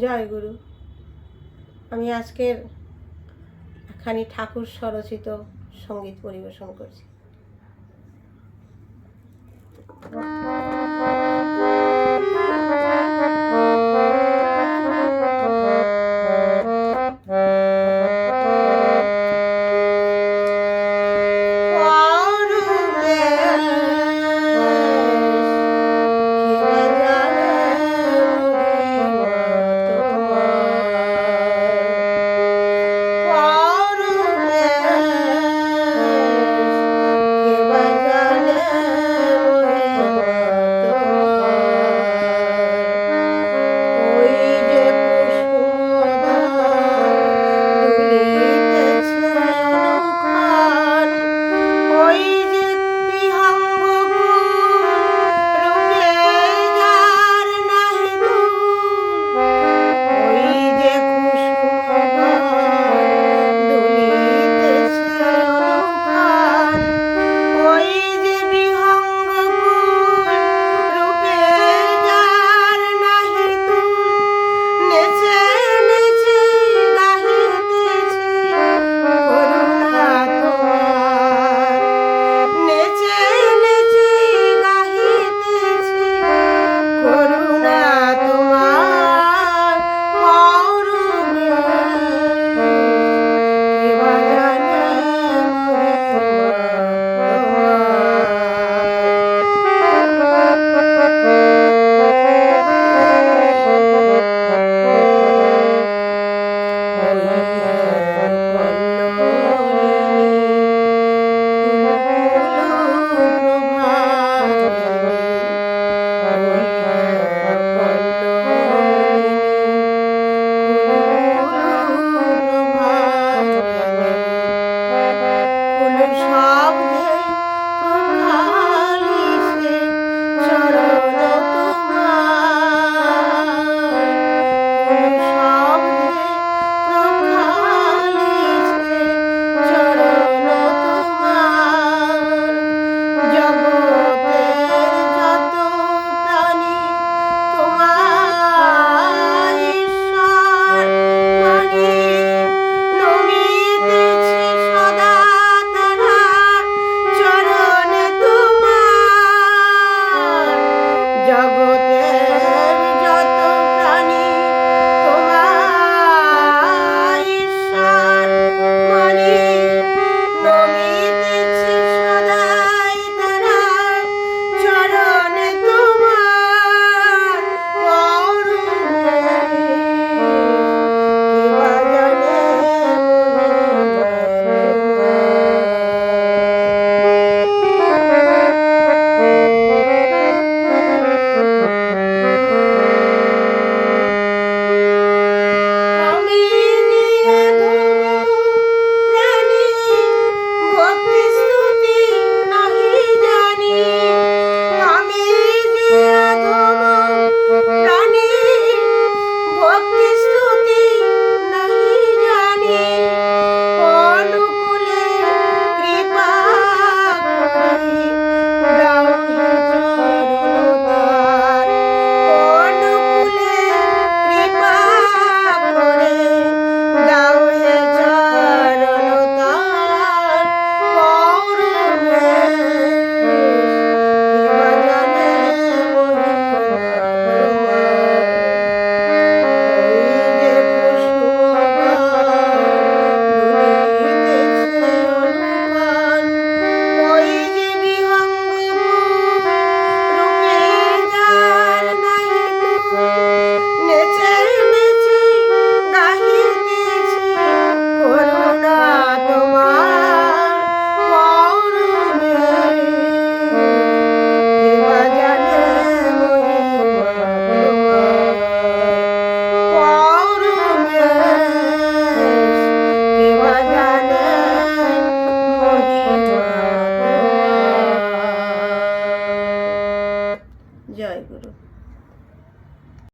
জয় গুরু। আমি আজকের খানি ঠাকুর স্বরচিত সংগীত পরিবেশন করছি।